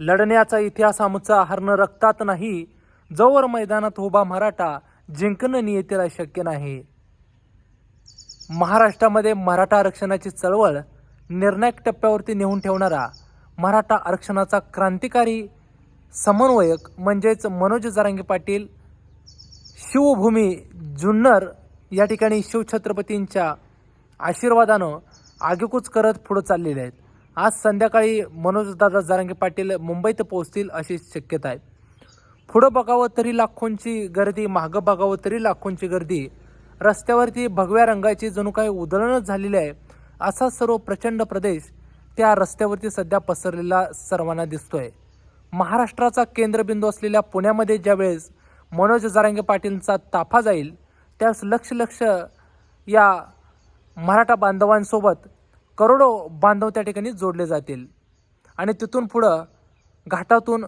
लढण्याचा इतिहास आमचा हरणं रक्तात नाही जोवर मैदानात उभा मराठा जिंकणं नियतीला शक्य नाही. महाराष्ट्रामध्ये मराठा आरक्षणाची चळवळ निर्णायक टप्प्यावरती नेऊन ठेवणारा मराठा आरक्षणाचा क्रांतिकारी समन्वयक म्हणजेच मनोज जरांगे पाटील शिवभूमी जुन्नर या ठिकाणी शिवछत्रपतींच्या आशीर्वादानं आगेकूच करत पुढं चाललेले आहेत. आज संध्याकाळी मनोजदादा जारंगे पाटील मुंबईत पोहोचतील अशी शक्यता आहे. पुढं बघावं तरी लाखोंची गर्दी मागं बघावं तरी लाखोंची गर्दी. रस्त्यावरती भगव्या रंगाची जणू काही उधळणच झालेली आहे असा सर्व प्रचंड प्रदेश त्या रस्त्यावरती सध्या पसरलेला सर्वांना दिसतोय. महाराष्ट्राचा केंद्रबिंदू असलेल्या पुण्यामध्ये ज्यावेळेस मनोज जारांगे पाटीलचा ताफा जाईल त्यास लक्ष लक्ष या मराठा बांधवांसोबत करोडो बांधव त्या ठिकाणी जोडले जातील. आणि तिथून पुढं घाटातून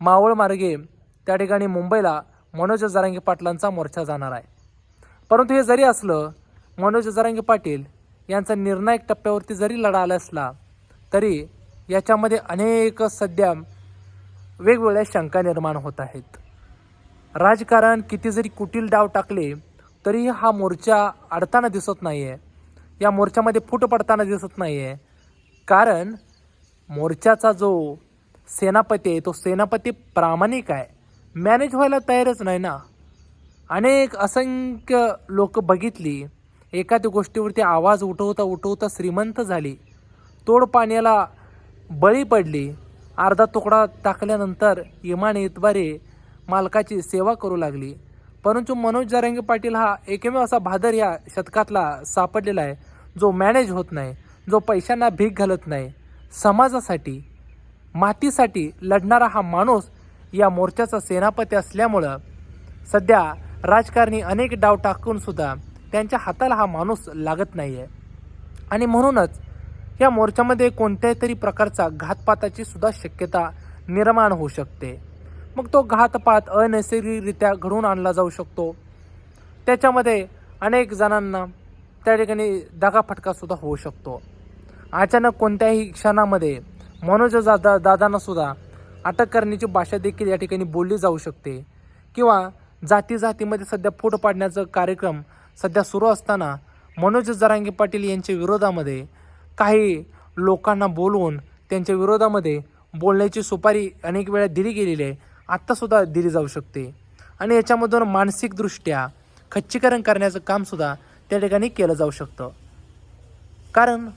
मावळ मार्गे त्या ठिकाणी मुंबईला मनोज जरांगे पाटलांचा मोर्चा जाणार आहे. परंतु हे जरी असलं मनोज जरांगे पाटील यांचा निर्णायक टप्प्यावरती जरी लढा आला असला तरी याच्यामध्ये अनेक सध्या वेगवेगळ्या शंका निर्माण होत आहेत. राजकारण किती जरी कुटील डाव टाकले तरीही हा मोर्चा अडताना दिसत नाही आहे या मोर्चामध्ये फूट पडताना दिसत नाही आहे कारण मोर्चाचा जो सेनापती आहे तो सेनापती प्रामाणिक आहे. मॅनेज व्हायला तयारच नाही ना. अनेक असंख्य लोक बघितली. एखाद्या गोष्टीवरती आवाज उठवता उठवता श्रीमंत झाली. तोड पाण्याला बळी पडली. अर्धा तुकडा टाकल्यानंतर इमान इतबारे मालकाची सेवा करू लागली. परंतु मनोज जारंगे पाटील हा एकमेव असा भादर या शतकातला सापडलेला आहे. जो मॅनेज होत नाही जो पैशांना भीक घालत नाही समाजासाठी मातीसाठी लढणारा हा माणूस या मोर्चाचा सेनापती असल्यामुळं सध्या राजकारणी अनेक डाव टाकूनसुद्धा त्यांच्या हाताला हा माणूस लागत नाही आहे आणि म्हणूनच या मोर्चामध्ये कोणत्याही तरी प्रकारचा घातपाताची सुद्धा शक्यता निर्माण होऊ शकते. मग तो घातपात अनैसर्गिकरित्या घडवून आणला जाऊ शकतो. त्याच्यामध्ये अनेक जणांना त्या ठिकाणी दगाफटकासुद्धा होऊ शकतो. अचानक कोणत्याही क्षणामध्ये मनोज दादा दादांनासुद्धा अटक करण्याची भाषा देखील या ठिकाणी बोलली जाऊ शकते. किंवा जाती जातीमध्ये सध्या फूट पाडण्याचा कार्यक्रम सध्या सुरू असताना मनोज जरांगे पाटील यांच्या विरोधामध्ये काही लोकांना बोलवून त्यांच्या विरोधामध्ये बोलण्याची सुपारी अनेक वेळा दिली गेलेली आहे. आत्तासुद्धा दिली जाऊ शकते. आणि याच्यामधून मानसिकदृष्ट्या खच्चीकरण करण्याचं कामसुद्धा त्या ठिकाणी केलं जाऊ शकतं. कारण